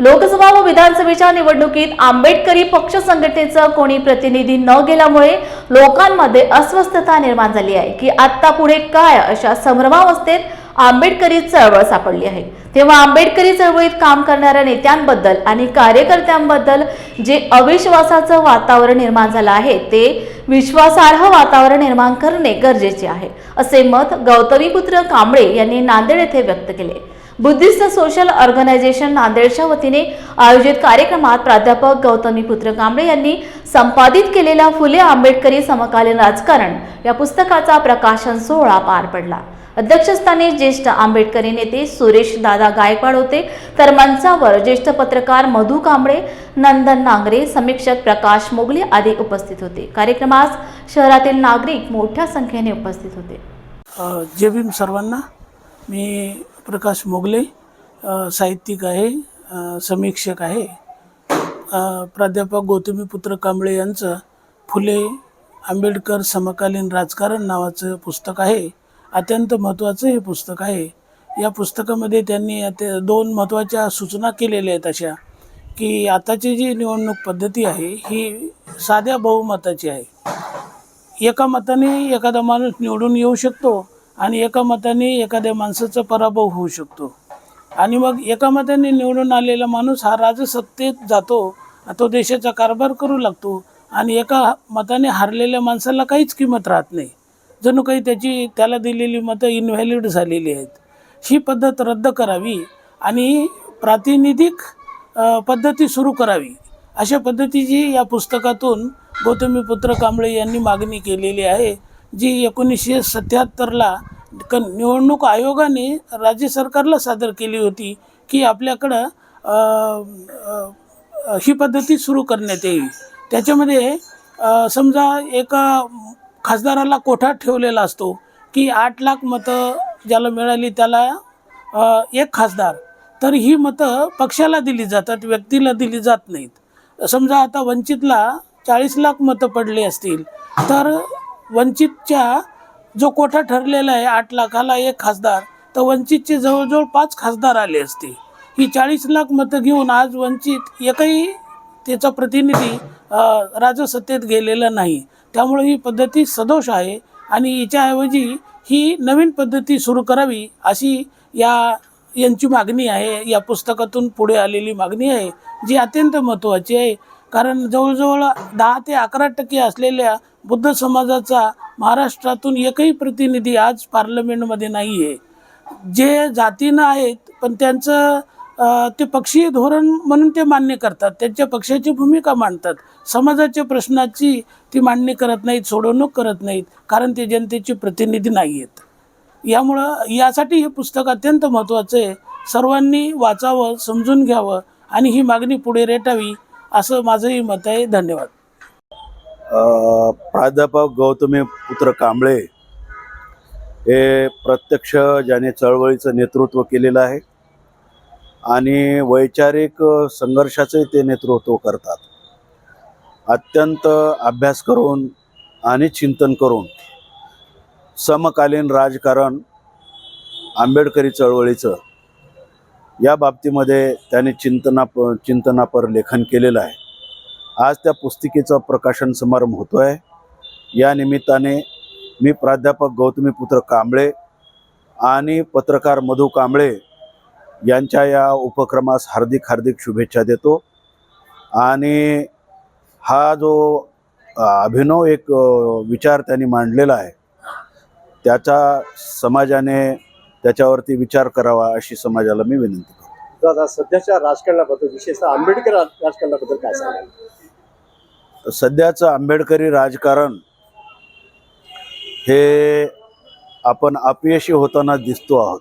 लोकसभा व विधानसभेच्या निवडणुकीत आंबेडकरी पक्ष संघटनेचा कोणी प्रतिनिधी न गेल्यामुळे लोकांमध्ये अस्वस्थता निर्माण झाली आहे. की आता पुढे काय अशा संभ्रमावस्थेत आंबेडकरी चळवळ सापडली आहे? तेव्हा आंबेडकरी चळवळीत काम करणाऱ्या नेत्यांबद्दल आणि कार्यकर्त्यांबद्दल जे अविश्वासाचं वातावरण निर्माण झालं आहे ते विश्वासार्ह वातावरण निर्माण करणे गरजेचे आहे असे मत गौतमीपुत्र कांबळे यांनी नांदेड येथे व्यक्त केले. बुद्धिस्ट सोशल ऑर्गनायझेशन नांदेडच्या वतीने आयोजित कार्यक्रमात प्राध्यापक गौतमीपुत्र कांबळे यांनी संपादित केलेल्या फुले आंबेडकरी समकालीन राजकारण या पुस्तकाचा प्रकाशन सोहळा पार पडला. अध्यक्षस्थानी ज्येष्ठ आंबेडकरी नेते सुरेश दादा गायकवाड होते. तर मंचावर ज्येष्ठ पत्रकार मधु कांबळे नंदन नांगरे समीक्षक प्रकाश मोगले आदी उपस्थित होते. कार्यक्रमास शहरातील नागरिक मोठ्या संख्येने उपस्थित होते. जय भीम सर्वांना मी प्रकाश मोगले साहित्यिक आहे समीक्षक आहे. प्राध्यापक गौतमीपुत्र कांबळे यांचं फुले आंबेडकर समकालीन राजकारण नावाचं पुस्तक आहे. अत्यंत महत्त्वाचं हे पुस्तक आहे. या पुस्तकामध्ये त्यांनी आता दोन महत्त्वाच्या सूचना केलेल्या आहेत अशा की आताची जी निवडणूक पद्धती आहे ही साध्या बहुमताची आहे. एका मताने एखादा माणूस निवडून येऊ शकतो आणि एका मताने एखाद्या माणसाचा पराभव होऊ शकतो. आणि मग एका मताने निवडून आलेला माणूस हा राजसत्तेत जातो तो देशाचा कारभार करू लागतो आणि एका मताने हारलेल्या माणसाला काहीच किंमत राहत नाही. जणू काही त्याची त्याला दिलेली मतं इनव्हॅलिड झालेली आहेत. ही पद्धत रद्द करावी आणि प्रातिनिधिक पद्धती सुरू करावी. अशा पद्धतीची या पुस्तकातून गौतमीपुत्र कांबळे यांनी मागणी केलेली आहे. जी एकोणीसशे सत्याहत्तरला क निवडणूक आयोगाने राज्य सरकारला सादर केली होती की आपल्याकडं ही पद्धती सुरू करण्यात येईल. त्याच्यामध्ये समजा एका खासदाराला कोठा ठेवलेला असतो की आठ लाख मतं ज्याला मिळाली त्याला एक खासदार तर ही मतं पक्षाला दिली जातात व्यक्तीला दिली जात नाहीत. समजा आता वंचितला चाळीस लाख मतं पडली असतील तर वंचितच्या जो कोठा ठरलेला आहे आठ लाखाला एक खासदार तर वंचितचे जवळजवळ पाच खासदार आले असते. ही चाळीस लाख मतं घेऊन आज वंचित एकही त्याचा प्रतिनिधी राजसत्तेत गेलेला नाही. त्यामुळे ही पद्धती सदोष आहे आणि हिच्याऐवजी ही नवीन पद्धती सुरू करावी अशी या यांची मागणी आहे. या पुस्तकातून पुढे आलेली मागणी आहे जी अत्यंत महत्त्वाची आहे. कारण जवळजवळ दहा ते अकरा टक्के असलेल्या बुद्ध समाजाचा महाराष्ट्रातून एकही प्रतिनिधी आज पार्लमेंटमध्ये नाही आहे जे जातीनं आहेत पण त्यांचं ते पक्षीय धोरण म्हणून ते मान्य करतात. त्यांच्या पक्षाची भूमिका मांडतात. समाजाच्या प्रश्नाची ती मांडणी करत नाहीत सोडवणूक करत नाहीत कारण ते जनतेचे प्रतिनिधी नाही आहेत यामुळं यासाठी हे पुस्तक अत्यंत महत्त्वाचं आहे. सर्वांनी वाचावं समजून घ्यावं आणि ही मागणी पुढे रेटावी असं माझंही मत आहे. धन्यवाद. प्राध्यापक गौतमी पुत्र कांबळे हे प्रत्यक्ष ज्याने चळवळीचं नेतृत्व केलेलं आहे आणि वैचारिक संघर्षाचंही ते नेतृत्व करतात. अत्यंत अभ्यास करून आणि चिंतन करून समकालीन राजकारण आंबेडकरी चळवळीचं या बाबतीमध्ये त्याने चिंतना चिंतनापर लेखन केलेलं आहे. आज त्या पुस्तिकेचं प्रकाशन समारंभ होतो आहे या निमित्ताने मी प्राध्यापक गौतमीपुत्र कांबळे आणि पत्रकार मधू कांबळे यांच्या या उपक्रमास हार्दिक हार्दिक शुभेच्छा देतो. आणि हा जो अभिनव एक विचार त्यांनी मांडलेला आहे त्याचा समाजाने त्याच्यावरती विचार करावा अशी समाजाला मी विनंती करतो. दादा सध्याच्या राजकारणाबद्दल विशेषतः आंबेडकर राजकारणाबद्दल काय सांगाल? सध्याचं आंबेडकरी राजकारण हे आपण अपयशी होताना दिसतो आहोत.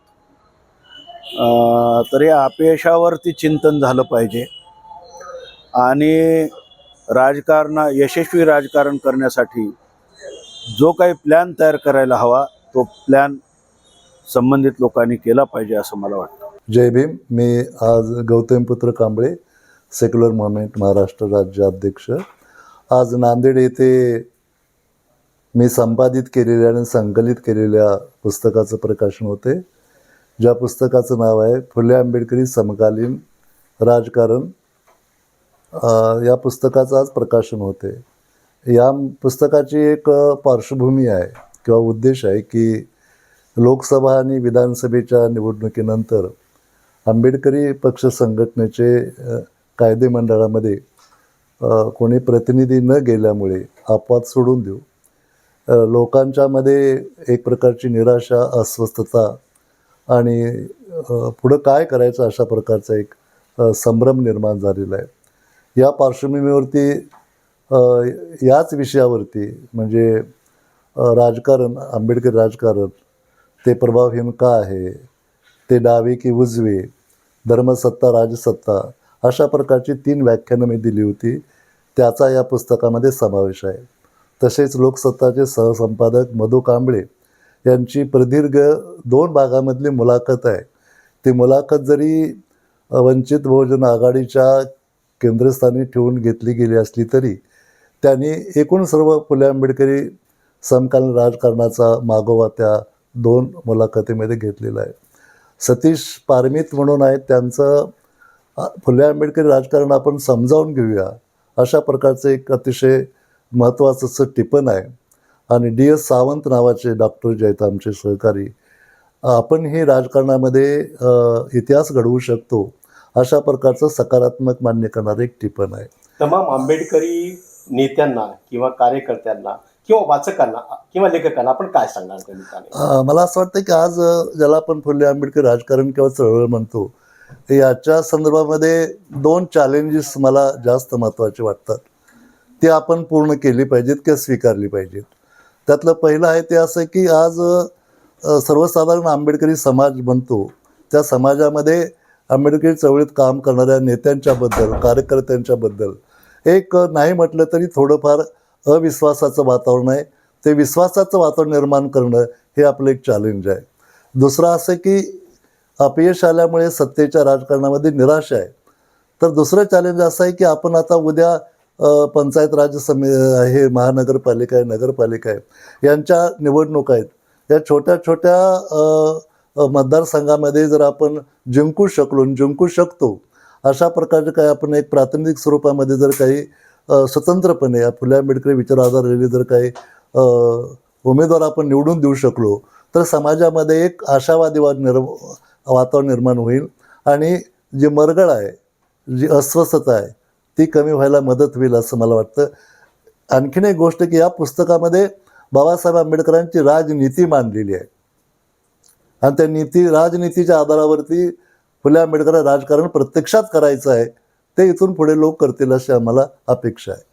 तरी तर या अपयशावरती चिंतन झालं पाहिजे. आणि राजकारण यशस्वी राजकारण करण्यासाठी जो काही प्लॅन तयार करायला हवा तो प्लॅन संबंधित लोकांनी केला पाहिजे असं मला वाटतं. जय भीम. मी आज गौतमपुत्र कांबळे सेक्युलर मुवमेंट महाराष्ट्र राज्य अध्यक्ष आज नांदेड येथे मी संपादित केलेल्या आणि संकलित केलेल्या पुस्तकाचं प्रकाशन होते. ज्या पुस्तकाचं नाव आहे फुले आंबेडकरी समकालीन राजकारण. या पुस्तकाचं आज प्रकाशन होते. या पुस्तकाची एक पार्श्वभूमी आहे किंवा उद्देश आहे की लोकसभा आणि विधानसभेच्या निवडणुकीनंतर आंबेडकरी पक्ष संघटनेचे कायदेमंडळामध्ये कायदे मंडळामध्ये कोणी प्रतिनिधी न गेल्यामुळे अपवाद सोडून देऊ. लोकांच्यामध्ये एक प्रकारची निराशा अस्वस्थता आणि पुढं काय करायचं अशा प्रकारचा एक संभ्रम निर्माण झालेला आहे. या पार्श्वभूमीवरती याच विषयावरती म्हणजे राजकारण आंबेडकर राजकारण ते प्रभावहीन का आहे ते डावे की उजवे धर्मसत्ता राजसत्ता अशा प्रकारची तीन व्याख्यानं मी दिली होती. त्याचा या पुस्तकामध्ये समावेश आहे. तसेच लोकसत्ताचे सहसंपादक मधु कांबळे यांची प्रदीर्घ दोन भागामधली मुलाखत आहे. ती मुलाखत जरी वंचित बहुजन आघाडीच्या केंद्रस्थानी ठेवून घेतली गेली असली तरी त्यांनी एकूण सर्व फुले आंबेडकरी समकालीन राजकारणाचा मागोवा त्या दोन मुलाखतीमध्ये घेतलेला आहे. सतीश पारमित म्हणून आहेत त्यांचं फुले आंबेडकरी राजकारण आपण समजावून घेऊया. अशा प्रकारचं एक अतिशय महत्त्वाचं असं टिपण आहे. आणि डी एस सावंत नावाचे डॉक्टर जे आहेत आमचे सहकारी आपण हे राजकारणामध्ये इतिहास घडवू शकतो अशा प्रकारचं सकारात्मक मान्य करणारं एक टिपण आहे. तमाम आंबेडकरी नेत्यांना किंवा कार्यकर्त्यांना किंवा वाचकांना किंवा लेखकांना आपण काय सांगणार? मला असं वाटतं की आज ज्याला आपण फुले आंबेडकर राजकारण किंवा चळवळ म्हणतो याच्या संदर्भामध्ये दोन चॅलेंजेस मला जास्त महत्त्वाचे वाटतात. ते आपण पूर्ण केली पाहिजेत किंवा स्वीकारली पाहिजेत. त्यातलं पहिलं आहे ते असं की आज सर्वसाधारण आंबेडकरी समाज बनतो. त्या समाजामध्ये आंबेडकरी चळवळीत काम करणाऱ्या नेत्यांच्याबद्दल कार्यकर्त्यांच्याबद्दल एक नाही म्हटलं तरी थोडंफार अविश्वासाचं वातावरण आहे. ते विश्वासाचं वातावरण निर्माण करणं हे आपलं एक चॅलेंज आहे. दुसरं असं की अपयश आल्यामुळे सत्तेच्या राजकारणामध्ये निराशा आहे. तर दुसरं चॅलेंज असं आहे की आपण आता उद्या पंचायत राज समी हे महानगरपालिका आहे नगरपालिका आहे यांच्या निवडणुका आहेत. या छोट्या छोट्या मतदारसंघामध्ये जर आपण जिंकू शकलो आणि जिंकू शकतो अशा प्रकारचे काही आपण एक प्राथमिक स्वरूपामध्ये जर काही स्वतंत्रपणे या फुले आंबेडकरी विचार आधारलेली जर काही उमेदवार आपण निवडून देऊ शकलो तर समाजामध्ये एक आशावादी वाद निर्म वातावरण निर्माण होईल आणि जी मरगळ आहे जी अस्वस्थता आहे ती कमी व्हायला मदत होईल असं मला वाटतं. आणखीन एक गोष्ट की या पुस्तकामध्ये बाबासाहेब आंबेडकरांची राजनीती मांडलेली आहे. आणि त्या नीती राजनीतीच्या आधारावरती फुले आंबेडकर राजकारण प्रत्यक्षात करायचं आहे ते इथून पुढे लोक करतील अशी आम्हाला अपेक्षा आहे.